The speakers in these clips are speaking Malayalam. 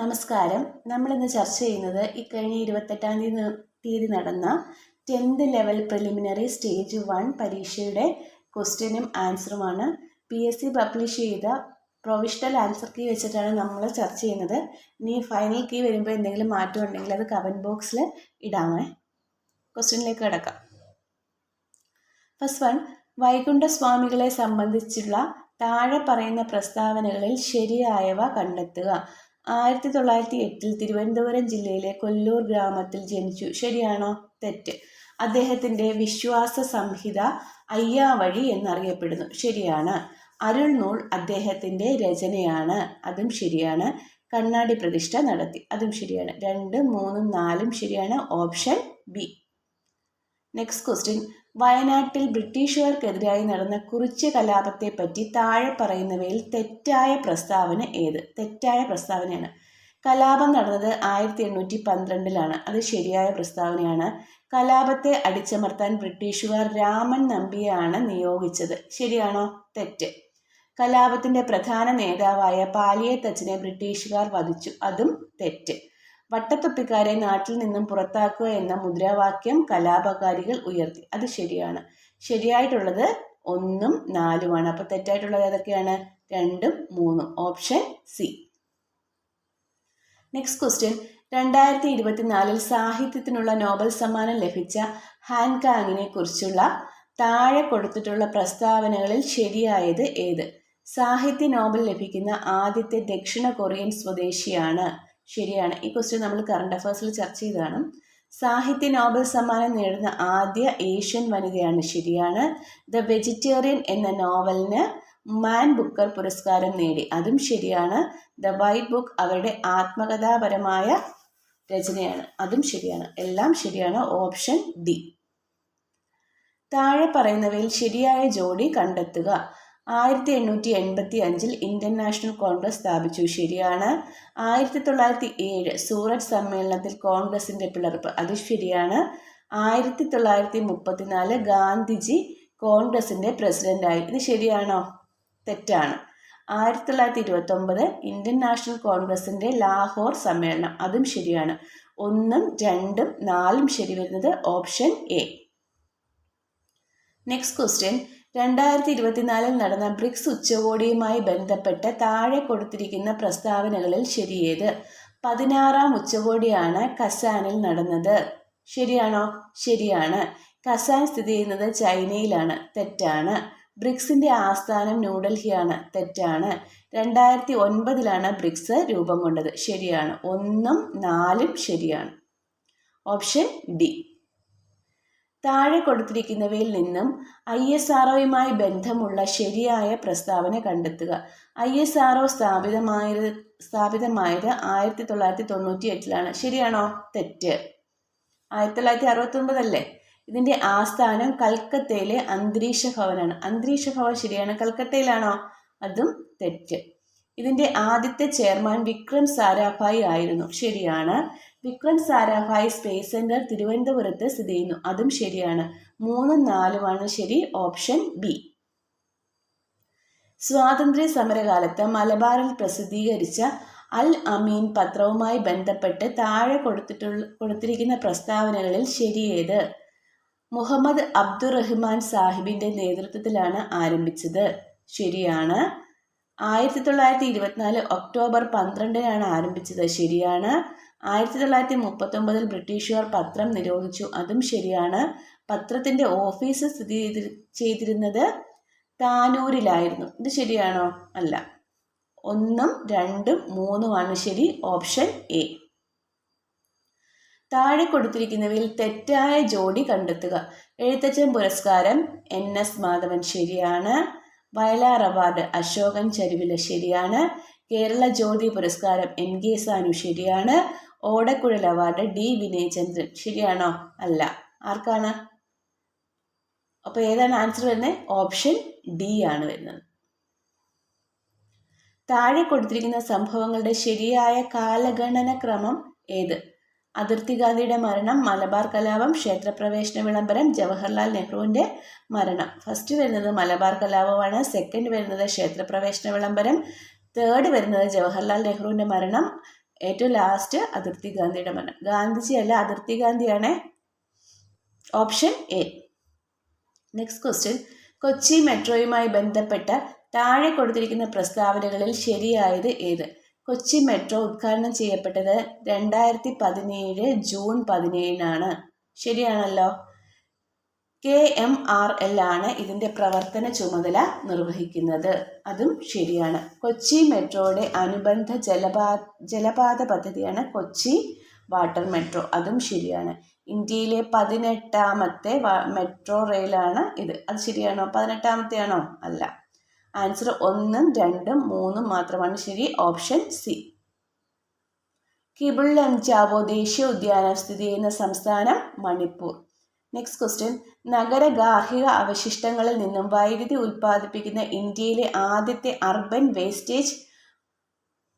നമസ്കാരം. നമ്മൾ ഇന്ന് ചർച്ച ചെയ്യുന്നത് ഇക്കഴിഞ്ഞ ഇരുപത്തെട്ടാം തീയതി തീയതി നടന്ന tenth level preliminary stage one പരീക്ഷയുടെ ക്വസ്റ്റ്യനും ആൻസറുമാണ്. പി എസ് സി പബ്ലിഷ് ചെയ്ത പ്രൊവിഷണൽ ആൻസർ കീ വെച്ചിട്ടാണ് നമ്മൾ ചർച്ച ചെയ്യുന്നത്. ഇനി ഫൈനൽ കീ വരുമ്പോൾ എന്തെങ്കിലും മാറ്റം ഉണ്ടെങ്കിൽ അത് കമന്റ് ബോക്സിൽ ഇടാമേ. ക്വസ്റ്റ്യനിലേക്ക് കിടക്കാം. ഫസ്റ്റ് വൺ വൈകുണ്ഠ സ്വാമികളെ സംബന്ധിച്ചുള്ള താഴെ പറയുന്ന പ്രസ്താവനകളിൽ ശരിയായവ കണ്ടെത്തുക. ആയിരത്തി തൊള്ളായിരത്തി എട്ടിൽ തിരുവനന്തപുരം ജില്ലയിലെ കൊല്ലൂർ ഗ്രാമത്തിൽ ജനിച്ചു. ശരിയാണോ? തെറ്റ്. അദ്ദേഹത്തിന്റെ വിശ്വാസ സംഹിത അയ്യാവഴി എന്നറിയപ്പെടുന്നു. ശരിയാണ്. അരുൾനൂൾ അദ്ദേഹത്തിന്റെ രചനയാണ്. അതും ശരിയാണ്. കണ്ണാടി പ്രതിഷ്ഠ നടത്തി. അതും ശരിയാണ്. രണ്ട് മൂന്നും നാലും ശരിയാണ്. Option B. Next question. വയനാട്ടിൽ ബ്രിട്ടീഷുകാർക്കെതിരായി നടന്ന കുറിച്യ കലാപത്തെപ്പറ്റി താഴെ പറയുന്നവയിൽ തെറ്റായ പ്രസ്താവന ഏത്? തെറ്റായ പ്രസ്താവനയാണ്. കലാപം നടന്നത് ആയിരത്തി എണ്ണൂറ്റി പന്ത്രണ്ടിലാണ് അത് ശരിയായ പ്രസ്താവനയാണ്. കലാപത്തെ അടിച്ചമർത്താൻ ബ്രിട്ടീഷുകാർ രാമൻ നമ്പിയാണ് നിയോഗിച്ചത്. ശരിയാണോ? തെറ്റ്. കലാപത്തിന്റെ പ്രധാന നേതാവായ പാലിയത്തച്ഛനെ ബ്രിട്ടീഷുകാർ വധിച്ചു. അതും തെറ്റ്. വട്ടത്തൊപ്പിക്കാരെ നാട്ടിൽ നിന്നും പുറത്താക്കുക എന്ന മുദ്രാവാക്യം കലാപകാരികൾ ഉയർത്തി. അത് ശരിയാണ്. ശരിയായിട്ടുള്ളത് ഒന്നും നാലുമാണ്. അപ്പോൾ തെറ്റായിട്ടുള്ളത് ഏതൊക്കെയാണ്? രണ്ടും മൂന്നും. Option C. നെക്സ്റ്റ് ക്വസ്റ്റ്യൻ രണ്ടായിരത്തി ഇരുപത്തിനാലിൽ സാഹിത്യത്തിനുള്ള നോബൽ സമ്മാനം ലഭിച്ച ഹാൻകാങ്ങിനെ കുറിച്ചുള്ള താഴെ കൊടുത്തിട്ടുള്ള പ്രസ്താവനകളിൽ ശരിയായത് ഏത്? സാഹിത്യ നോബൽ ലഭിക്കുന്ന ആദ്യത്തെ ദക്ഷിണ കൊറിയൻ സ്വദേശിയാണ്. ശരിയാണ്. ഈ ക്വസ്റ്റ്യൻ നമ്മൾ കറണ്ട് അഫയേഴ്സിൽ ചർച്ച ചെയ്തതാണ്. സാഹിത്യ നോബൽ സമ്മാനം നേടുന്ന ആദ്യ ഏഷ്യൻ വനിതയാണ് ശരിയാണ്. ദ വെജിറ്റേറിയൻ എന്ന നോവലിന് മാൻ ബുക്കർ പുരസ്കാരം നേടി. അതും ശരിയാണ്. ദ വൈറ്റ് ബുക്ക് അവരുടെ ആത്മകഥാപരമായ രചനയാണ്. അതും ശരിയാണ്. എല്ലാം ശരിയാണ്. ഓപ്ഷൻ ഡി താഴെ പറയുന്നവയിൽ ശരിയായ ജോഡി കണ്ടെത്തുക. ആയിരത്തി എണ്ണൂറ്റി എൺപത്തി അഞ്ചിൽ ഇന്ത്യൻ നാഷണൽ കോൺഗ്രസ് സ്ഥാപിച്ചു. ശരിയാണ്. ആയിരത്തി തൊള്ളായിരത്തി ഏഴ് സൂററ്റ് സമ്മേളനത്തിൽ കോൺഗ്രസിന്റെ പിളർപ്പ് അത് ശരിയാണ്. ആയിരത്തി തൊള്ളായിരത്തി മുപ്പത്തിനാല് ഗാന്ധിജി കോൺഗ്രസിന്റെ പ്രസിഡന്റായി ഇത് ശരിയാണോ? തെറ്റാണ്. ആയിരത്തി തൊള്ളായിരത്തി ഇരുപത്തൊമ്പത് ഇന്ത്യൻ നാഷണൽ കോൺഗ്രസിന്റെ ലാഹോർ സമ്മേളനം അതും ശരിയാണ്. ഒന്നും രണ്ടും നാലും ശരി വരുന്നത് ഓപ്ഷൻ എ. Next question. രണ്ടായിരത്തി ഇരുപത്തിനാലിൽ നടന്ന ബ്രിക്സ് ഉച്ചകോടിയുമായി ബന്ധപ്പെട്ട് താഴെ കൊടുത്തിരിക്കുന്ന പ്രസ്താവനകളിൽ ശരിയേത്. പതിനാറാം ഉച്ചകോടിയാണ് കസാനിൽ നടന്നത്. ശരിയാണോ? ശരിയാണ്. കസാൻ സ്ഥിതി ചെയ്യുന്നത് ചൈനയിലാണ്. തെറ്റാണ്. ബ്രിക്സിന്റെ ആസ്ഥാനം ന്യൂഡൽഹിയാണ്. തെറ്റാണ്. രണ്ടായിരത്തി ഒൻപതിലാണ് ബ്രിക്സ് രൂപം കൊണ്ടത്. ശരിയാണ്. ഒന്നും നാലും ശരിയാണ്. Option D. താഴെ കൊടുത്തിരിക്കുന്നവയിൽ നിന്നും ഐ എസ് ആർഒയുമായി ബന്ധമുള്ള ശരിയായ പ്രസ്താവന കണ്ടെത്തുക. ഐ എസ് ആർ ഒ സ്ഥാപിതമായത് സ്ഥാപിതമായത് ആയിരത്തി തൊള്ളായിരത്തി തൊണ്ണൂറ്റി എട്ടിലാണ് ശരിയാണോ? തെറ്റ്. ആയിരത്തി തൊള്ളായിരത്തി അറുപത്തി ഒമ്പതല്ലേ ഇതിന്റെ ആസ്ഥാനം കൽക്കത്തയിലെ അന്തരീക്ഷ ഭവനാണ്. അന്തരീക്ഷ ഭവൻ ശരിയാണ് കൽക്കത്തയിലാണോ? അതും തെറ്റ്. ഇതിന്റെ ആദ്യത്തെ ചെയർമാൻ വിക്രം സാരാഭായി ആയിരുന്നു. ശരിയാണ്. വിക്രം സാരാഭായ് സ്പേസ് സെന്റർ തിരുവനന്തപുരത്ത് സ്ഥിതി ചെയ്യുന്നു. അതും ശരിയാണ്. മൂന്നും നാലുമാണ് ശരി ഓപ്ഷൻ ബി. സ്വാതന്ത്ര്യ സമരകാലത്ത് മലബാറിൽ പ്രസിദ്ധീകരിച്ച അൽ അമീൻ പത്രവുമായി ബന്ധപ്പെട്ട് താഴെ കൊടുത്തിട്ടുള്ള കൊടുത്തിരിക്കുന്ന പ്രസ്താവനകളിൽ ശരിയേത്. മുഹമ്മദ് അബ്ദുറഹ്മാൻ സാഹിബിന്റെ നേതൃത്വത്തിലാണ് ആരംഭിച്ചത്. ശരിയാണ്. ആയിരത്തി തൊള്ളായിരത്തി ഇരുപത്തിനാല് ഒക്ടോബർ പന്ത്രണ്ടിനാണ് ആരംഭിച്ചത്. ശരിയാണ്. ആയിരത്തി തൊള്ളായിരത്തി മുപ്പത്തൊമ്പതിൽ ബ്രിട്ടീഷുകാർ പത്രം നിരോധിച്ചു. അതും ശരിയാണ്. പത്രത്തിന്റെ ഓഫീസ് സ്ഥിതി ചെയ്തിരുന്നത് താനൂരിലായിരുന്നു. ഇത് ശരിയാണോ? അല്ല. ഒന്നും രണ്ടും മൂന്നുമാണ് ശരി. Option A. താഴെ കൊടുത്തിരിക്കുന്നവയിൽ തെറ്റായ ജോഡി കണ്ടെത്തുക. എഴുത്തച്ഛൻ പുരസ്കാരം എൻ. എസ്. മാധവൻ ശരിയാണ്. വയലാർ അവാർഡ് അശോകൻ ചരുവില ശരിയാണ്. കേരള ജ്യോതി പുരസ്കാരം എൻ. കെ. സാനു ശരിയാണ്. ഓടക്കുഴൽ അവാർഡ് ഡി വിനയചന്ദ്രൻ. ശരിയാണോ? അല്ല. ആർക്കാണ്? അപ്പോൾ ഏതാണ് ആൻസർ വരുന്നത് ഓപ്ഷൻ ഡി ആണ് വരുന്നത്. താഴെ കൊടുത്തിരിക്കുന്ന സംഭവങ്ങളുടെ ശരിയായ കാലഗണന ക്രമം ഏത്? അതിർത്തി ഗാന്ധിയുടെ മരണം മലബാർ കലാപം ക്ഷേത്രപ്രവേശന വിളംബരം ജവഹർലാൽ നെഹ്റുവിന്റെ മരണം. ഫസ്റ്റ് വരുന്നത് മലബാർ കലാപമാണ് സെക്കൻഡ് വരുന്നത് ക്ഷേത്രപ്രവേശന വിളംബരം തേർഡ് വരുന്നത് ജവഹർലാൽ നെഹ്റുവിന്റെ മരണം ഏറ്റവും ലാസ്റ്റ് അതിർത്തി ഗാന്ധിയുടെ മരണം. ഗാന്ധിജി അല്ല അതിർത്തി ഗാന്ധിയാണ്. Option A next question Kochi മെട്രോയുമായി ബന്ധപ്പെട്ട താഴെ കൊടുത്തിരിക്കുന്ന പ്രസ്താവനകളിൽ ശരിയായത് ഏത്? കൊച്ചി മെട്രോ ഉദ്ഘാടനം ചെയ്യപ്പെട്ടത് രണ്ടായിരത്തി പതിനേഴ് ജൂൺ പതിനേഴിനാണ്. ശരിയാണല്ലോ. കെ എം ആർ എൽ ആണ് ഇതിന്റെ പ്രവർത്തന ചുമതല നിർവഹിക്കുന്നത്. അതും ശരിയാണ്. കൊച്ചി മെട്രോയുടെ അനുബന്ധ ജലപാ ജലപാത പദ്ധതിയാണ് കൊച്ചി വാട്ടർ മെട്രോ. അതും ശരിയാണ്. ഇന്ത്യയിലെ പതിനെട്ടാമത്തെ മെട്രോ റെയിലാണ് ഇത്. അത് ശരിയാണോ? പതിനെട്ടാമത്തെ ആണോ അല്ല. ആൻസർ ഒന്നും രണ്ടും മൂന്നും മാത്രമാണ് ശരി. Option C. കിബിൾ ലംജാവോ ദേശീയ ഉദ്യാനം സ്ഥിതി ചെയ്യുന്ന സംസ്ഥാനം മണിപ്പൂർ. നെക്സ്റ്റ് ക്വസ്റ്റ്യൻ നഗര ഗാർഹിക അവശിഷ്ടങ്ങളിൽ നിന്നും വൈദ്യുതി ഉൽപ്പാദിപ്പിക്കുന്ന ഇന്ത്യയിലെ ആദ്യത്തെ അർബൻ വേസ്റ്റേജ്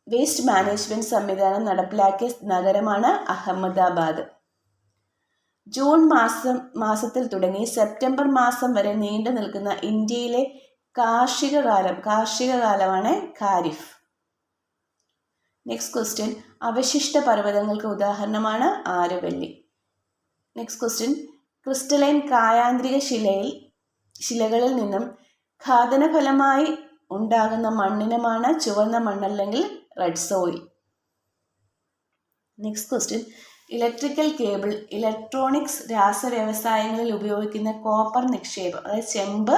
വേസ്റ്റ് മാനേജ്മെന്റ് സംവിധാനം നടപ്പിലാക്കിയ നഗരമാണ് അഹമ്മദാബാദ്. ജൂൺ മാസം മാസത്തിൽ തുടങ്ങി സെപ്റ്റംബർ മാസം വരെ നീണ്ടു നിൽക്കുന്ന ഇന്ത്യയിലെ കാർഷിക കാലം കാർഷിക കാലമാണ് ഖാരിഫ്. നെക്സ്റ്റ് ക്വസ്റ്റ്യൻ അവശിഷ്ട പർവതങ്ങൾക്ക് ഉദാഹരണമാണ് ആരവല്ലി. നെക്സ്റ്റ് ക്വസ്റ്റ്യൻ ക്രിസ്റ്റലൈൻ കായാന്ത്രിക ശിലയിൽ ശിലകളിൽ നിന്നും ഖാദനഫലമായി ഉണ്ടാകുന്ന മണ്ണിനമാണ് ചുവന്ന മണ്ണല്ലെങ്കിൽ red soil next question electrical cable electronics രാസവ്യവസായങ്ങളിൽ ഉപയോഗിക്കുന്ന കോപ്പർ നിക്ഷേപം അതായത് ചെമ്പ്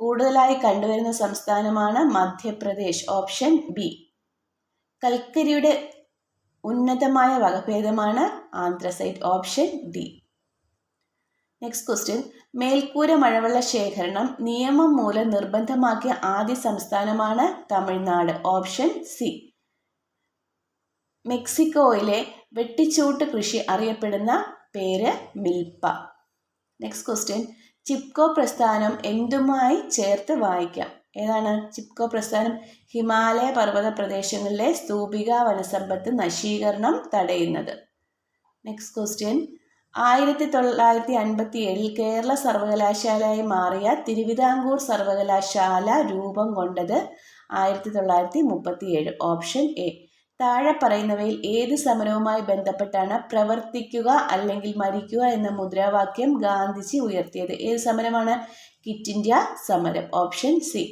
കൂടുതലായി കണ്ടുവരുന്ന സംസ്ഥാനമാണ് മധ്യപ്രദേശ് ഓപ്ഷൻ ബി കൽക്കരിയുടെ ഉന്നതമായ വകഭേദമാണ് anthracite option D next question മേൽക്കൂര മഴവെള്ള ശേഖരണം നിയമം മൂലം നിർബന്ധമാക്കിയ ആദ്യ സംസ്ഥാനമാണ് തമിഴ്നാട്. ഓപ്ഷൻ സി മെക്സിക്കോയിലെ വെട്ടിച്ചൂട്ട് കൃഷി അറിയപ്പെടുന്ന പേര് മിൽപ്പ. നെക്സ്റ്റ് ക്വസ്റ്റ്യൻ ചിപ്കോ പ്രസ്ഥാനം എന്തുമായി ചേർത്ത് വായിക്കാം? ഏതാണ്? ചിപ്കോ പ്രസ്ഥാനം ഹിമാലയ പർവത പ്രദേശങ്ങളിലെ സ്തൂപിക വനസമ്പത്ത് നശീകരണം തടയുന്നത്. നെക്സ്റ്റ് ക്വസ്റ്റ്യൻ ആയിരത്തി തൊള്ളായിരത്തി അൻപത്തി ഏഴിൽ കേരള സർവകലാശാലയായി മാറിയ തിരുവിതാംകൂർ സർവകലാശാല രൂപം കൊണ്ടത് ആയിരത്തി തൊള്ളായിരത്തി മുപ്പത്തി ഏഴ് ഓപ്ഷൻ എ. താഴെ പറയുന്നവയിൽ ഏത് സമരവുമായി ബന്ധപ്പെട്ടാണ് പ്രവർത്തിക്കുക അല്ലെങ്കിൽ മരിക്കുക എന്ന മുദ്രാവാക്യം ഗാന്ധിജി ഉയർത്തിയത്? ഏത് സമരമാണ്? കിറ്റ് ഇന്ത്യ സമരം. Option C.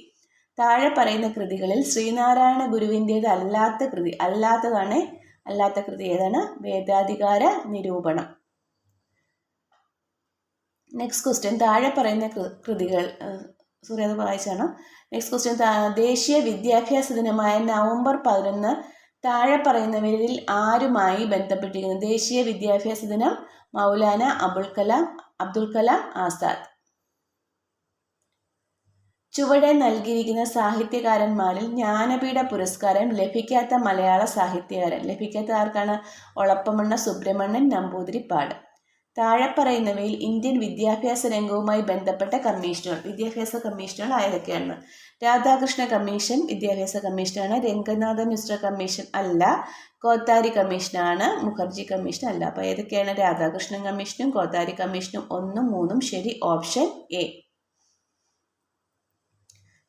താഴെ പറയുന്ന കൃതികളിൽ ശ്രീനാരായണ ഗുരുവിന്റേത് അല്ലാത്ത കൃതി അല്ലാത്തതാണ് അല്ലാത്ത കൃതി ഏതാണ്? വേദാധികാര നിരൂപണം. നെക്സ്റ്റ് ക്വസ്റ്റ്യൻ താഴെ പറയുന്ന കൃതികൾ സോറി അത് വായിച്ചാണ്. നെക്സ്റ്റ് ക്വസ്റ്റ്യൻ ദേശീയ വിദ്യാഭ്യാസ ദിനമായ നവംബർ പതിനൊന്ന് താഴെ പറയുന്നവരിൽ ആരുമായി ബന്ധപ്പെട്ടിരിക്കുന്നു? ദേശീയ വിദ്യാഭ്യാസ ദിനം മൗലാന അബുൽ കലാം അബ്ദുൽ കലാം ആസാദ്. ചുവടെ നൽകിയിരിക്കുന്ന സാഹിത്യകാരന്മാരിൽ ജ്ഞാനപീഠ പുരസ്കാരം ലഭിക്കാത്ത മലയാള സാഹിത്യകാരൻ. ലഭിക്കാത്ത ആർക്കാണ്? ഒളപ്പമണ്ണ സുബ്രഹ്മണ്യൻ നമ്പൂതിരിപ്പാട്. താഴെ പറയുന്നവയിൽ ഇന്ത്യൻ വിദ്യാഭ്യാസ രംഗവുമായി ബന്ധപ്പെട്ട കമ്മീഷനുകൾ വിദ്യാഭ്യാസ കമ്മീഷനുകൾ ആയതൊക്കെയാണ് രാധാകൃഷ്ണ കമ്മീഷൻ വിദ്യാഭ്യാസ കമ്മീഷനാണ്. രംഗനാഥ മിശ്ര കമ്മീഷൻ അല്ല. കോത്താരി കമ്മീഷനാണ്. മുഖർജി കമ്മീഷൻ അല്ല. അപ്പോൾ ഏതൊക്കെയാണ്? രാധാകൃഷ്ണൻ കമ്മീഷനും കോത്താരി കമ്മീഷനും ഒന്നും മൂന്നും ശരി. Option A.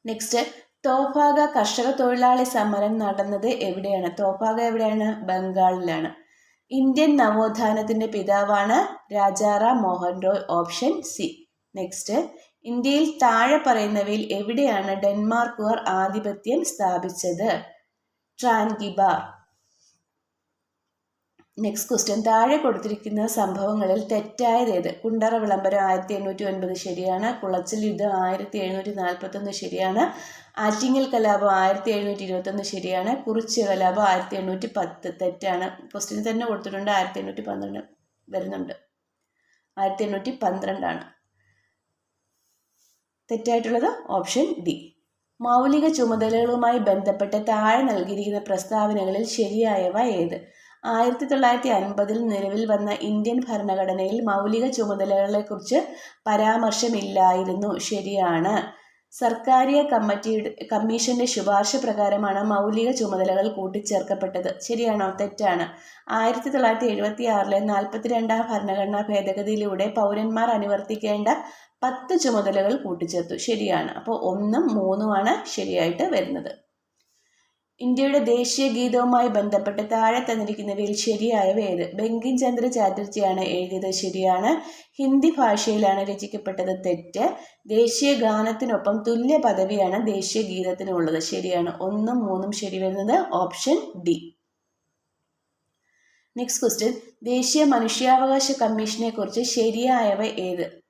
നെക്സ്റ്റ്. തോഫാഗ കർഷക തൊഴിലാളി സമരം നടന്നത് എവിടെയാണ്? തോഫാഗ എവിടെയാണ്? ബംഗാളിലാണ്. ഇന്ത്യൻ നവോത്ഥാനത്തിന്റെ പിതാവാണ് Rajaram Mohan Roy option C. Next ഇന്ത്യയിൽ താഴെ പറയുന്നവയിൽ എവിടെയാണ് ഡെൻമാർക്കുകാർ ആധിപത്യം സ്ഥാപിച്ചത്? ട്രാൻഗിബാർ നെക്സ്റ്റ് ക്വസ്റ്റ്യൻ താഴെ കൊടുത്തിരിക്കുന്ന സംഭവങ്ങളിൽ തെറ്റായത് ഏത് കുണ്ടറ വിളംബരം ആയിരത്തി എണ്ണൂറ്റി ഒൻപത് ശരിയാണ്. കുളച്ചിൽ യുദ്ധം ആയിരത്തി എഴുന്നൂറ്റി നാൽപ്പത്തൊന്ന് ശരിയാണ്. ആറ്റിങ്ങൽ കലാപം ആയിരത്തി എഴുന്നൂറ്റി ഇരുപത്തൊന്ന് ശരിയാണ്. കുറിച്ച് കലാപം ആയിരത്തി എണ്ണൂറ്റി പത്ത് തെറ്റാണ് ക്വസ്റ്റ്യൻ തന്നെ കൊടുത്തിട്ടുണ്ട്. ആയിരത്തി എണ്ണൂറ്റി പന്ത്രണ്ട് വരുന്നുണ്ട്. ആയിരത്തി എണ്ണൂറ്റി പന്ത്രണ്ടാണ് തെറ്റായിട്ടുള്ളത് ഓപ്ഷൻ ഡി. മൗലിക ചുമതലകളുമായി ബന്ധപ്പെട്ട് താഴെ നൽകിയിരിക്കുന്ന പ്രസ്താവനകളിൽ ശരിയായവ ഏത്? ആയിരത്തി തൊള്ളായിരത്തി അൻപതിൽ നിലവിൽ വന്ന ഇന്ത്യൻ ഭരണഘടനയിൽ മൗലിക ചുമതലകളെക്കുറിച്ച് പരാമർശമില്ലായിരുന്നു. ശരിയാണ്. സർക്കാരിയ കമ്മിറ്റി കമ്മീഷന്റെ ശുപാർശ പ്രകാരമാണ് മൗലിക ചുമതലകൾ കൂട്ടിച്ചേർക്കപ്പെട്ടത്. ശരിയാണോ? തെറ്റാണ്. ആയിരത്തി തൊള്ളായിരത്തി എഴുപത്തി ആറിലെ നാൽപ്പത്തിരണ്ടാം ഭരണഘടനാ ഭേദഗതിയിലൂടെ പൗരന്മാർ അനുവർത്തിക്കേണ്ട പത്ത് ചുമതലകൾ കൂട്ടിച്ചേർത്തു. ശരിയാണ്. അപ്പോൾ ഒന്നും മൂന്നുമാണ് ശരിയായിട്ട് വരുന്നത്. ഇന്ത്യയുടെ ദേശീയ ഗീതവുമായി ബന്ധപ്പെട്ട് താഴെ തന്നിരിക്കുന്നവയിൽ ശരിയായവ ഏത്? ബങ്കിം ചന്ദ്ര ചാറ്റർജിയാണ് എഴുതിയത്. ശരിയാണ്. ഹിന്ദി ഭാഷയിലാണ് രചിക്കപ്പെട്ടത് തെറ്റ്. ദേശീയ ഗാനത്തിനൊപ്പം തുല്യ പദവിയാണ് ദേശീയ ഗീതത്തിനുള്ളത്. ശരിയാണ്. ഒന്നും മൂന്നും ശരി വരുന്നത് ഓപ്ഷൻ ഡി. Next question. ദേശീയ മനുഷ്യാവകാശ കമ്മീഷനെ കുറിച്ച് ശരിയായവ ഏത്?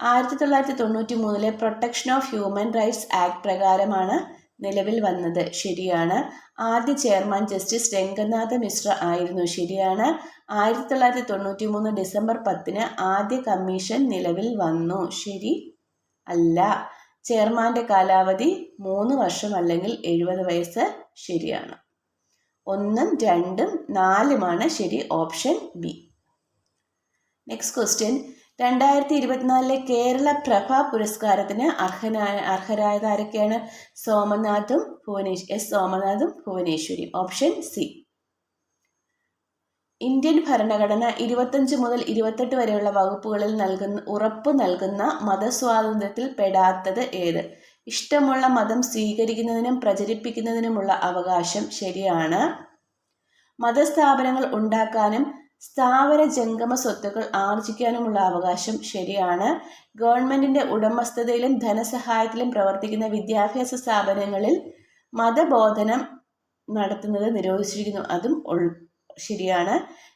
ആയിരത്തി തൊള്ളായിരത്തി തൊണ്ണൂറ്റി മൂന്നിലെ protection of human rights act പ്രകാരമാണ് നിലവിൽ വന്നത്. ശരിയാണ്. ആദ്യ ചെയർമാൻ ജസ്റ്റിസ് രംഗനാഥ മിശ്ര ആയിരുന്നു. ശരിയാണ്. ആയിരത്തി തൊള്ളായിരത്തി തൊണ്ണൂറ്റി മൂന്ന് ഡിസംബർ പത്തിന് ആദ്യ കമ്മീഷൻ നിലവിൽ വന്നു. ശരി അല്ല. ചെയർമാന്റെ കാലാവധി മൂന്ന് വർഷം അല്ലെങ്കിൽ എഴുപത് വയസ്സ് ശരിയാണ്. ഒന്നും രണ്ടും നാലുമാണ് ശരി ഓപ്ഷൻ ബി. നെക്സ്റ്റ് ക്വസ്റ്റ്യൻ രണ്ടായിരത്തി ഇരുപത്തിനാലിലെ കേരള പ്രഭ പുരസ്കാരത്തിന് അർഹനായ അർഹരായത് ആരൊക്കെയാണ് സോമനാഥും ഭുവനേശ് എസ് സോമനാഥും ഭുവനേശ്വരിയും. Option C. ഇന്ത്യൻ ഭരണഘടന ഇരുപത്തഞ്ച് മുതൽ ഇരുപത്തെട്ട് വരെയുള്ള വകുപ്പുകളിൽ നൽകുന്ന ഉറപ്പ് നൽകുന്ന മതസ്വാതന്ത്ര്യത്തിൽ പെടാത്തത് ഏത്? ഇഷ്ടമുള്ള മതം സ്വീകരിക്കുന്നതിനും പ്രചരിപ്പിക്കുന്നതിനുമുള്ള അവകാശം ശരിയാണ്. മതസ്ഥാപനങ്ങൾ ഉണ്ടാക്കാനും സ്ഥാവര ജംഗമ സ്വത്തുക്കൾ ആർജിക്കാനുമുള്ള അവകാശം ശരിയാണ്. ഗവൺമെന്റിന്റെ ഉടമസ്ഥതയിലും ധനസഹായത്തിലും പ്രവർത്തിക്കുന്ന വിദ്യാഭ്യാസ സ്ഥാപനങ്ങളിൽ മതബോധനം നടത്തുന്നത് നിരോധിച്ചിരിക്കുന്നു. അതും ശരിയാണ്.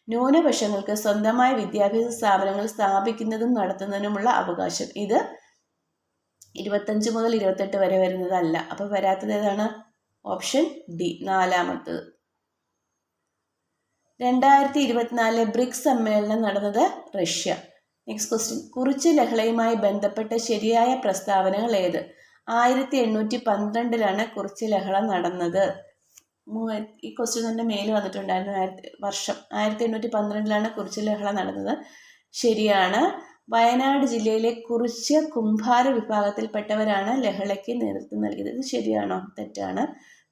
ന്യൂനപക്ഷങ്ങൾക്ക് സ്വന്തമായ വിദ്യാഭ്യാസ സ്ഥാപനങ്ങൾ സ്ഥാപിക്കുന്നതും നടത്തുന്നതിനുമുള്ള അവകാശം. ഇത് ഇരുപത്തഞ്ച് മുതൽ ഇരുപത്തെട്ട് വരെ വരുന്നതല്ല. അപ്പോൾ വരാത്തത് ഏതാണ്? ഓപ്ഷൻ ഡി നാലാമത്തത്. രണ്ടായിരത്തി ഇരുപത്തിനാലിലെ ബ്രിക്സ് സമ്മേളനം നടന്നത് റഷ്യ. നെക്സ്റ്റ് ക്വസ്റ്റ്യൻ കുറിച്ച് ലഹളയുമായി ബന്ധപ്പെട്ട ശരിയായ പ്രസ്താവനകൾ ഏത്? ആയിരത്തി എണ്ണൂറ്റി പന്ത്രണ്ടിലാണ് കുറിച്ച് ലഹള നടന്നത്. ഈ ക്വസ്റ്റ്യൻ തന്നെ മേൽ വന്നിട്ടുണ്ടായിരുന്നു. ആയിരത്തി വർഷം. ആയിരത്തി എണ്ണൂറ്റി പന്ത്രണ്ടിലാണ് കുറിച്ച് ലഹള നടന്നത്. ശരിയാണ്. വയനാട് ജില്ലയിലെ കുറിച്ച് കുംഭാര വിഭാഗത്തിൽപ്പെട്ടവരാണ് ലഹളയ്ക്ക് നേതൃത്വം നൽകിയത്. ഇത് ശരിയാണോ? തെറ്റാണ്.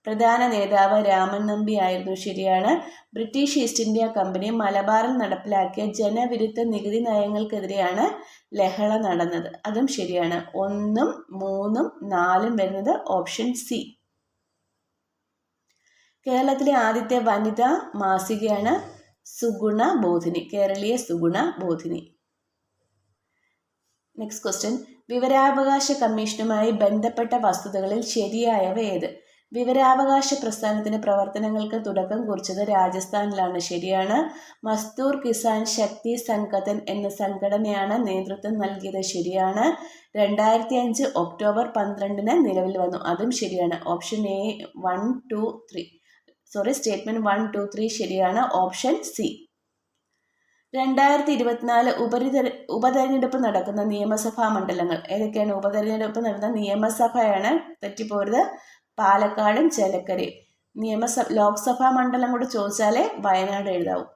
പ്രധാന നേതാവ് രാമൻ നമ്പി ആയിരുന്നു. ശരിയാണ്. ബ്രിട്ടീഷ് ഈസ്റ്റ് ഇന്ത്യ കമ്പനി മലബാറിൽ നടപ്പിലാക്കിയ ജനവിരുദ്ധ നികുതി നയങ്ങൾക്കെതിരെയാണ് ലഹള നടന്നത്. അതും ശരിയാണ്. ഒന്നും മൂന്നും നാലും വരുന്നത് ഓപ്ഷൻ സി. കേരളത്തിലെ ആദ്യത്തെ വനിതാ മാസികയാണ് സുഗുണ ബോധിനി. കേരളീയ സുഗുണ ബോധിനി. നെക്സ്റ്റ് ക്വസ്റ്റ്യൻ വിവരാവകാശ കമ്മീഷനുമായി ബന്ധപ്പെട്ട വസ്തുതകളിൽ ശരിയായവ ഏത്? വിവരാവകാശ പ്രസ്ഥാനത്തിന് പ്രവർത്തനങ്ങൾക്ക് തുടക്കം കുറിച്ചത് രാജസ്ഥാനിലാണ്. ശരിയാണ്. മസ്തൂർ കിസാൻ ശക്തി സംഘതൻ എന്ന സംഘടനയാണ് നേതൃത്വം നൽകിയത്. ശരിയാണ്. രണ്ടായിരത്തി അഞ്ച് ഒക്ടോബർ പന്ത്രണ്ടിന് നിലവിൽ വന്നു. അതും ശരിയാണ്. Option A one two three. Sorry statement one two three ശരിയാണ്. Option C. രണ്ടായിരത്തി ഇരുപത്തിനാല് ഉപരിതെര ഉപതെരഞ്ഞെടുപ്പ് നടക്കുന്ന നിയമസഭാ മണ്ഡലങ്ങൾ. ഏതൊക്കെയാണ്? ഉപതെരഞ്ഞെടുപ്പ് നടന്ന നിയമസഭയാണ് തെറ്റിപ്പോരുത് പാലക്കാടും ചേലക്കരയും. നിയമസഭ ലോക്സഭാ മണ്ഡലം കൂടെ ചോദിച്ചാലേ വയനാട് എഴുതാവും.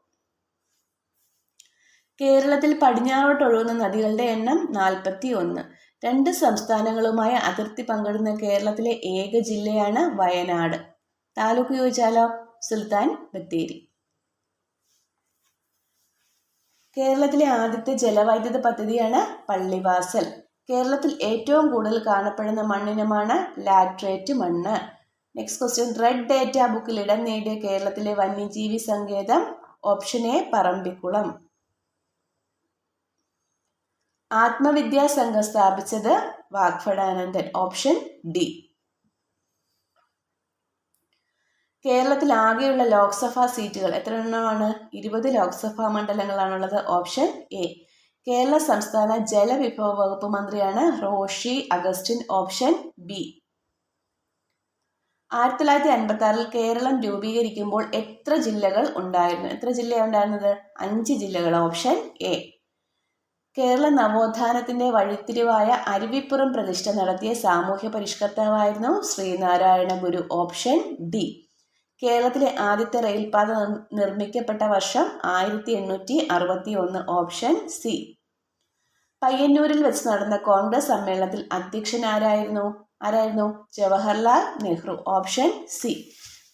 കേരളത്തിൽ പടിഞ്ഞാറോട്ട് ഒഴുകുന്ന നദികളുടെ എണ്ണം നാൽപ്പത്തി ഒന്ന് രണ്ട് സംസ്ഥാനങ്ങളുമായി അതിർത്തി പങ്കിടുന്ന കേരളത്തിലെ ഏക ജില്ലയാണ് വയനാട്. താലൂക്ക് ചോദിച്ചാലോ? സുൽത്താൻ ബത്തേരി. കേരളത്തിലെ ആദ്യത്തെ ജലവൈദ്യുത പദ്ധതിയാണ് പള്ളിവാസൽ. കേരളത്തിൽ ഏറ്റവും കൂടുതൽ കാണപ്പെടുന്ന മണ്ണിനമാണ് ലാട്രേറ്റ് മണ്ണ്. നെക്സ്റ്റ് ക്വസ്റ്റ്യൻ റെഡ് ഡേറ്റ ബുക്കിൽ ഇടം നേടിയ കേരളത്തിലെ വന്യജീവി സങ്കേതം ഓപ്ഷൻ എ പറമ്പിക്കുളം. ആത്മവിദ്യാ സംഘം സ്ഥാപിച്ചത് വാഗ്ഫടാനന്ദൻ ഓപ്ഷൻ ഡി കേരളത്തിൽ ആകെയുള്ള ലോക്സഭാ സീറ്റുകൾ എത്ര എണ്ണമാണ് ഇരുപത് ലോക്സഭാ മണ്ഡലങ്ങളാണുള്ളത് ഓപ്ഷൻ എ കേരള സംസ്ഥാന ജലവിഭവ വകുപ്പ് മന്ത്രിയാണ് റോഷി അഗസ്റ്റിൻ ഓപ്ഷൻ ബി. ആയിരത്തി തൊള്ളായിരത്തി അൻപത്തി ആറിൽ കേരളം രൂപീകരിക്കുമ്പോൾ എത്ര ജില്ലകൾ ഉണ്ടായിരുന്നു? എത്ര ജില്ലയാണ് ഉണ്ടായിരുന്നത്? അഞ്ച് ജില്ലകൾ. Option A. കേരള നവോത്ഥാനത്തിന്റെ വഴിത്തിരിവായ അരുവിപ്പുറം പ്രതിഷ്ഠ നടത്തിയ സാമൂഹ്യ പരിഷ്കർത്താവായിരുന്നു ശ്രീനാരായണ ഗുരു. ഓപ്ഷൻ ഡി കേരളത്തിലെ ആദ്യത്തെ റെയിൽപാത നിർമ്മിക്കപ്പെട്ട വർഷം ആയിരത്തി എണ്ണൂറ്റി അറുപത്തി ഒന്ന് ഓപ്ഷൻ സി. പയ്യന്നൂരിൽ വെച്ച് നടന്ന കോൺഗ്രസ് സമ്മേളനത്തിൽ അധ്യക്ഷൻ ആരായിരുന്നു? ആരായിരുന്നു ജവഹർലാൽ നെഹ്റു ഓപ്ഷൻ സി.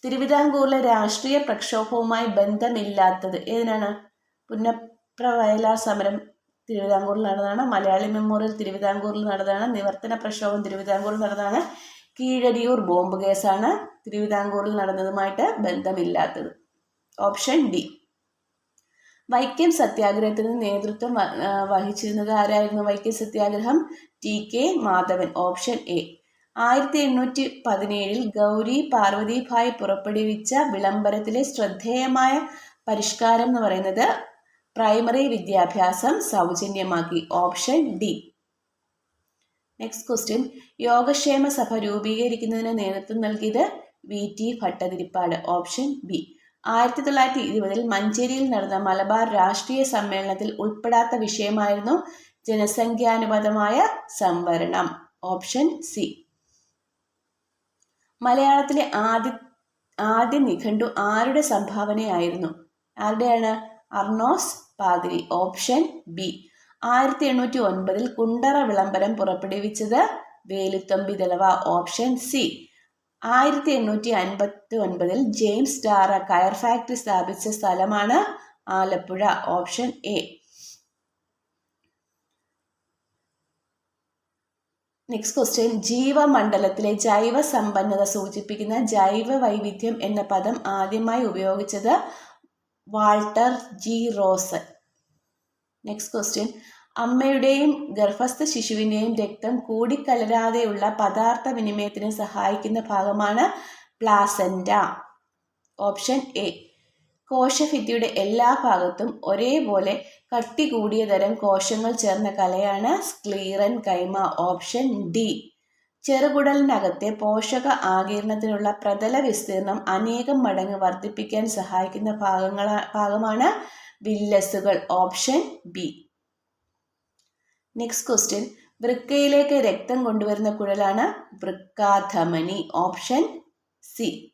തിരുവിതാംകൂറിലെ രാഷ്ട്രീയ പ്രക്ഷോഭവുമായി ബന്ധമില്ലാത്തത് ഏതിനാണ്? പുന്നപ്ര വയലാർ സമരം തിരുവിതാംകൂറിൽ നടന്നതാണ് മലയാളി മെമ്മോറിയൽ തിരുവിതാംകൂറിൽ നടന്നതാണ് നിവർത്തന പ്രക്ഷോഭം തിരുവിതാംകൂറിൽ നടന്നതാണ് കീഴരിയൂർ ബോംബ് കേസാണ് തിരുവിതാംകൂറിൽ നടന്നതുമായിട്ട് ബന്ധമില്ലാത്തത്. Option D. വൈക്കം സത്യാഗ്രഹത്തിന് നേതൃത്വം വഹിച്ചിരുന്നത് ആരായിരുന്നു? Vaikom Satyagraha T K Madhavan. Option A. ആയിരത്തി എണ്ണൂറ്റി പതിനേഴിൽ ഗൗരി പാർവതിഭായ് പുറപ്പെടുവിച്ച വിളംബരത്തിലെ ശ്രദ്ധേയമായ പരിഷ്കാരം എന്ന് പറയുന്നത് പ്രൈമറി വിദ്യാഭ്യാസം സൗജന്യമാക്കി. Option D. Next question Yogakshema Sabha രൂപീകരിക്കുന്നതിന് നേതൃത്വം നൽകിയത് V T Bhattathiripad. Option B ആയിരത്തി തൊള്ളായിരത്തി ഇരുപതിൽ മഞ്ചേരിയിൽ നടന്ന മലബാർ രാഷ്ട്രീയ സമ്മേളനത്തിൽ ഉൾപ്പെടാത്ത വിഷയമായിരുന്നു ജനസംഖ്യാനുപതമായ സംവരണം. ഓപ്ഷൻ സി മലയാളത്തിലെ ആദ്യ ആദ്യ നിഘണ്ടു ആരുടെ സംഭാവനയായിരുന്നു? ആരുടെയാണ്? അർണോസ് പാതിരി. ഓപ്ഷൻ ബി ആയിരത്തി എണ്ണൂറ്റി ഒൻപതിൽ കുണ്ടറ വിളംബരം പുറപ്പെടുവിച്ചത് വേലുത്തമ്പി ദളവ ഓപ്ഷൻ സി. ആയിരത്തി എണ്ണൂറ്റി അൻപത്തി ഒൻപതിൽ ജെയിംസ് ഡാറ കയർ ഫാക്ടറി സ്ഥാപിച്ച സ്ഥലമാണ് Alappuzha option A. Next question. ജീവമണ്ഡലത്തിലെ ജൈവ സമ്പന്നത സൂചിപ്പിക്കുന്ന ജൈവ വൈവിധ്യം എന്ന പദം ആദ്യമായി ഉപയോഗിച്ചത് Walter G Rosen. Next question. അമ്മയുടെയും ഗർഭസ്ഥ ശിശുവിന്റെയും രക്തം കൂടിക്കലരാതെയുള്ള പദാർത്ഥ വിനിമയത്തിന് സഹായിക്കുന്ന ഭാഗമാണ് പ്ലാസന്റ ഓപ്ഷൻ എ. കോശഭിത്തിയുടെ എല്ലാ ഭാഗത്തും ഒരേപോലെ കട്ടി കൂടിയ തരം കോശങ്ങൾ ചേർന്ന കലയാണ് സ്ക്ലീറൻ കൈമ. Option D. ചെറുകുടലിനകത്തെ പോഷക ആകീരണത്തിനുള്ള പ്രതല വിസ്തീർണം അനേകം മടങ്ങ് വർദ്ധിപ്പിക്കാൻ സഹായിക്കുന്ന ഭാഗങ്ങളാ ഭാഗമാണ് വില്ലസുകൾ. Option B. നെക്സ്റ്റ് ക്വസ്റ്റ്യൻ വൃക്കയിലേക്ക് രക്തം കൊണ്ടുവരുന്ന കുഴലാണ് വൃക്കാധമനി. ഓപ്ഷൻ സി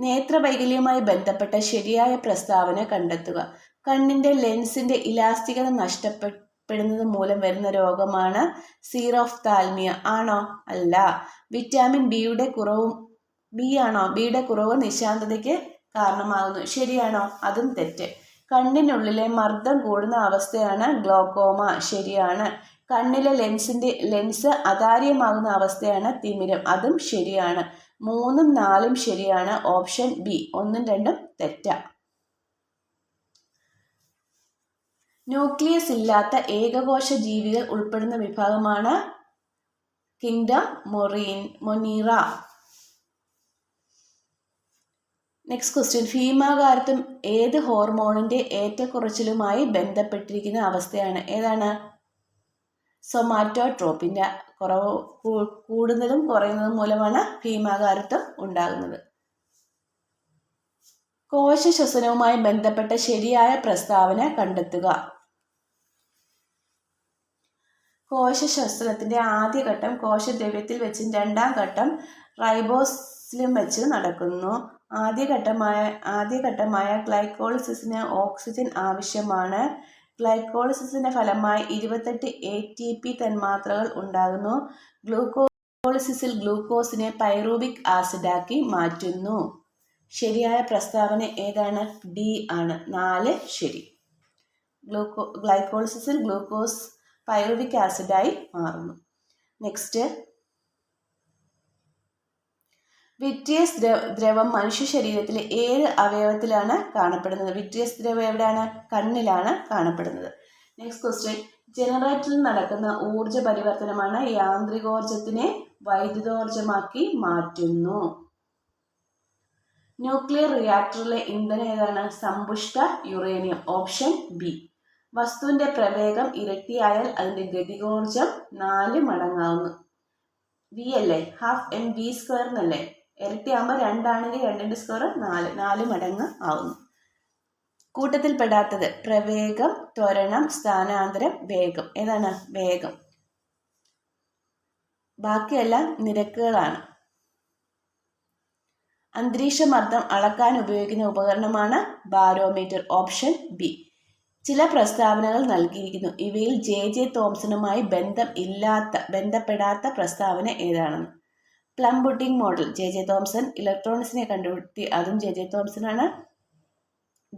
നേത്രവൈകല്യവുമായി ബന്ധപ്പെട്ട ശരിയായ പ്രസ്താവന കണ്ടെത്തുക. കണ്ണിന്റെ ലെൻസിന്റെ ഇലാസ്തികത നഷ്ടപ്പെടുന്നത് മൂലം വരുന്ന രോഗമാണ് സീറോഫ് താൽമിയ ആണോ? അല്ല. വിറ്റാമിൻ ബിയുടെ കുറവും ബി ആണോ? ബിയുടെ കുറവ് നിശാന്തതയ്ക്ക് കാരണമാകുന്നു. ശരിയാണോ? അതും തെറ്റ്. കണ്ണിനുള്ളിലെ മർദ്ദം കൂടുന്ന അവസ്ഥയാണ് ഗ്ലോക്കോമ. ശരിയാണ്. കണ്ണിലെ ലെൻസിന്റെ ലെൻസ് അതാര്യമാകുന്ന അവസ്ഥയാണ് തിമിരം. അതും ശരിയാണ്. മൂന്നും നാലും ശരിയാണ്. Option B. ഒന്നും രണ്ടും തെറ്റ. ന്യൂക്ലിയസ് ഇല്ലാത്ത ഏകകോശ ജീവികൾ ഉൾപ്പെടുന്ന വിഭാഗമാണ് കിങ്ഡം മൊറീൻ മൊനീറ. നെക്സ്റ്റ് ക്വസ്റ്റ്യൻ ഭീമാകാരത്വം ഏത് ഹോർമോണിന്റെ ഏറ്റക്കുറച്ചിലുമായി ബന്ധപ്പെട്ടിരിക്കുന്ന അവസ്ഥയാണ്? ഏതാണ്? സൊമാറ്റോട്രോപ്പിന്റെ കുറവ് കൂടുന്നതും കുറയുന്നതും മൂലമാണ് ഭീമാകാരത്വം ഉണ്ടാകുന്നത്. കോശ ശ്വസനവുമായി ബന്ധപ്പെട്ട ശരിയായ പ്രസ്താവന കണ്ടെത്തുക. കോശശ്വസനത്തിന്റെ ആദ്യഘട്ടം കോശദ്രവ്യത്തിൽ വെച്ചും രണ്ടാം ഘട്ടം റൈബോസിലും വെച്ച് നടക്കുന്നു. ആദ്യഘട്ടമായ ആദ്യഘട്ടമായ ഗ്ലൈക്കോളിസിസിന് ഓക്സിജൻ ആവശ്യമാണ്. ഗ്ലൈക്കോളിസിസിന്റെ ഫലമായി ഇരുപത്തെട്ട് എ ടി പി തന്മാത്രകൾ ഉണ്ടാകുന്നു. ഗ്ലൂക്കോളിസിസിൽ ഗ്ലൂക്കോസിനെ പൈറൂബിക് ആസിഡാക്കി മാറ്റുന്നു. ശരിയായ പ്രസ്താവന ഏതാണ്? ഡി ആണ്. നാല് ശരി. ഗ്ലൂക്കോ ഗ്ലൈക്കോളിസിസിൽ ഗ്ലൂക്കോസ് പൈറൂബിക് ആസിഡായി മാറുന്നു. നെക്സ്റ്റ് വിട്രിയസ് ദ്രവം മനുഷ്യ ശരീരത്തിലെ ഏഴ് അവയവത്തിലാണ് കാണപ്പെടുന്നത്. വിറ്റിയസ് ദ്രവം എവിടെയാണ്? കണ്ണിലാണ് കാണപ്പെടുന്നത്. നെക്സ്റ്റ് ക്വസ്റ്റ്യൻ ജനറേറ്ററിൽ നടക്കുന്ന ഊർജ പരിവർത്തനമാണ് യാന്ത്രികോർജത്തിനെ വൈദ്യുതോർജമാക്കി മാറ്റുന്നു. ന്യൂക്ലിയർ റിയാക്ടറിലെ ഇന്ധനം ഏതാണ്? സമ്പുഷ്ട യുറേനിയം ഓപ്ഷൻ ബി വസ്തുവിന്റെ പ്രവേഗം ഇരട്ടിയായാൽ അതിന്റെ ഗതികോർജം നാല് മടങ്ങാവുന്നു. വി അല്ലേ? ഹാഫ് എം വി സ്ക്വയർ എന്നല്ലേ? ഇരട്ടിയാകുമ്പോൾ രണ്ടാണെങ്കിൽ രണ്ടിന്റെ സ്ക്വയർ നാല്. നാല് മടങ്ങ് ആവുന്നു. കൂട്ടത്തിൽപ്പെടാത്തത് പ്രവേഗം ത്വരണം സ്ഥാനാന്തരം വേഗം. ഏതാണ്? വേഗം. ബാക്കിയെല്ലാം നിരക്കുകളാണ്. അന്തരീക്ഷ മർദ്ദം അളക്കാൻ ഉപയോഗിക്കുന്ന ഉപകരണമാണ് ബാരോമീറ്റർ ഓപ്ഷൻ ബി. ചില പ്രസ്താവനകൾ നൽകിയിരിക്കുന്നു. ഇവയിൽ ജെ ജെ തോംസണുമായി ബന്ധം ഇല്ലാത്ത ബന്ധപ്പെടാത്ത പ്രസ്താവന ഏതാണെന്ന്. Plum pudding model J J Thomson ഇലക്ട്രോണിക്സിനെ കണ്ടുപിടുത്തി അതും ജെ ജെ തോംസണാണ്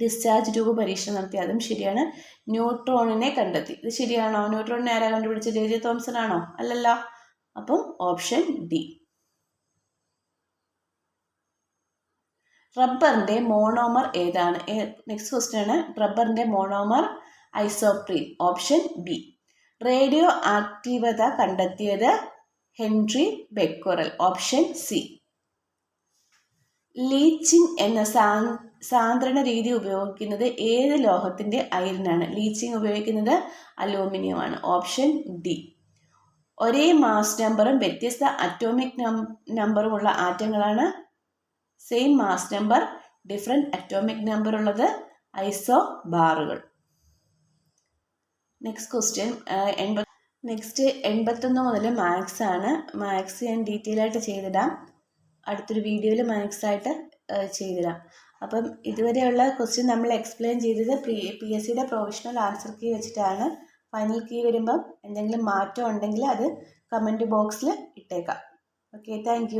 ഡിസ്ചാർജ് ട്യൂബ് പരീക്ഷണം നടത്തി അതും ശരിയാണ്. ന്യൂട്രോണിനെ കണ്ടെത്തി. ഇത് ശരിയാണോ? ന്യൂട്രോണിനെ ആരാ കണ്ടുപിടിച്ചത്? ജെ ജെ തോംസൺ ആണോ അല്ലല്ലോ. അപ്പം ഓപ്ഷൻ ഡി റബ്ബറിന്റെ മോണോമർ ഏതാണ്? നെക്സ്റ്റ് ക്വസ്റ്റ്യൻ ആണ്. റബ്ബറിന്റെ monomer isoprene option B radio ആക്റ്റീവത കണ്ടെത്തിയത് Henry Becquerel option C leaching എന്ന സാന്ദ്രണ രീതി ഉപയോഗിക്കുന്നത് ഏത് ലോഹത്തിന്റെ അയിരിനാണ് ലീച്ചിങ് ഉപയോഗിക്കുന്നത് അലൂമിനിയമാണ് ഓപ്ഷൻ ഡി ഒരേ മാസ് നമ്പറും വ്യത്യസ്ത അറ്റോമിക് നമ്പറുമുള്ള ആറ്റങ്ങളാണ്. Same mass number different atomic number ഉള്ളത് ഐസോ ബാറുകൾ നെക്സ്റ്റ് ക്വസ്റ്റ്യൻ എൺപത് നെക്സ്റ്റ് എൺപത്തൊന്ന് മുതൽ മാത്സ് ആണ്. മാത്സ് ഞാൻ ഡീറ്റെയിൽ ആയിട്ട് ചെയ്തിടാം. അടുത്തൊരു വീഡിയോയിൽ മാത്സ് ആയിട്ട് ചെയ്തിടാം. അപ്പം ഇതുവരെയുള്ള ക്വസ്റ്റ്യൻ നമ്മൾ എക്സ്പ്ലെയിൻ ചെയ്തത് പി എസ് സിയുടെ പ്രൊഫഷണൽ ആൻസർ കീ വെച്ചിട്ടാണ്. ഫൈനൽ കീ വരുമ്പം എന്തെങ്കിലും മാറ്റം ഉണ്ടെങ്കിൽ അത് കമന്റ് ബോക്സിൽ ഇട്ടേക്കാം. Okay thank